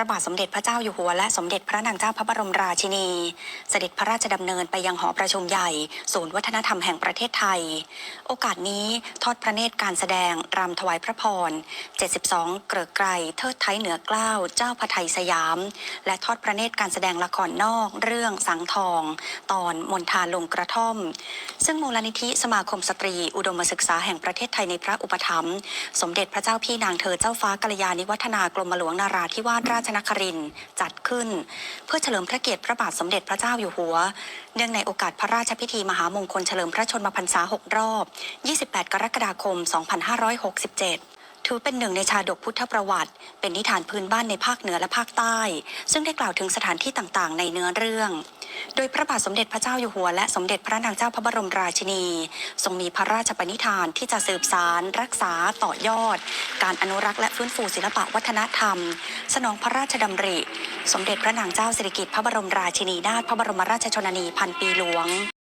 ระบาทสมเด็จพระเจ้าอยู่หัวและสมเด็จพระนางเจ้าพระบรมราชินี เสด็จพระราชดำเนินไปยังหอประชุมใหญ่ ศูนย์วัฒนธรรมแห่งประเทศไทย โอกาสนี้ทอดพระเนตรการแสดงรำถวายพระพร 72 เกริกไกรเทิดไทยเหนือเกล้าเจ้าพระไทยสยาม และทอดพระเนตรการแสดงละครนอกเรื่องสังทอง ตอนมนทาลงกระท่อม ซึ่งมูลนิธิสมาคมสตรี อุดมศึกษาแห่งประเทศไทยในพระอุปถัมภ์สมเด็จพระเจ้าพี่นางเธอเจ้าฟ้ากัลยาณิวัฒนากรมหลวงนาราธิวาสราชนครินจัดขึ้น เพื่อเฉลิมพระเกียรติพระบาทสมเด็จพระเจ้าอยู่หัว เนื่องในโอกาสพระราชพิธีมหามงคลเฉลิมพระชนมพรรษา 6 รอบ 28 กรกฎาคม 2567 ถือเป็นหนึ่งในชาดกพุทธประวัติ เป็นนิทานพื้นบ้านในภาคเหนือและภาคใต้ ซึ่งได้กล่าวถึงสถานที่ต่างๆ ในเนื้อเรื่อง โดยพระบาทสมเด็จพระเจ้าอยู่หัวและสมเด็จพระนางเจ้าพระบรมราชินี ทรงมีพระราชปณิธานที่จะสืบสารรักษาต่อยอด การอนุรักษ์และฟื้นฟูศิลปะวัฒนธรรม สนองพระราชดำริ สมเด็จพระนางเจ้าสิริกิติ์พระบรมราชินีนาถพระบรมราชชนนีพันปีหลวง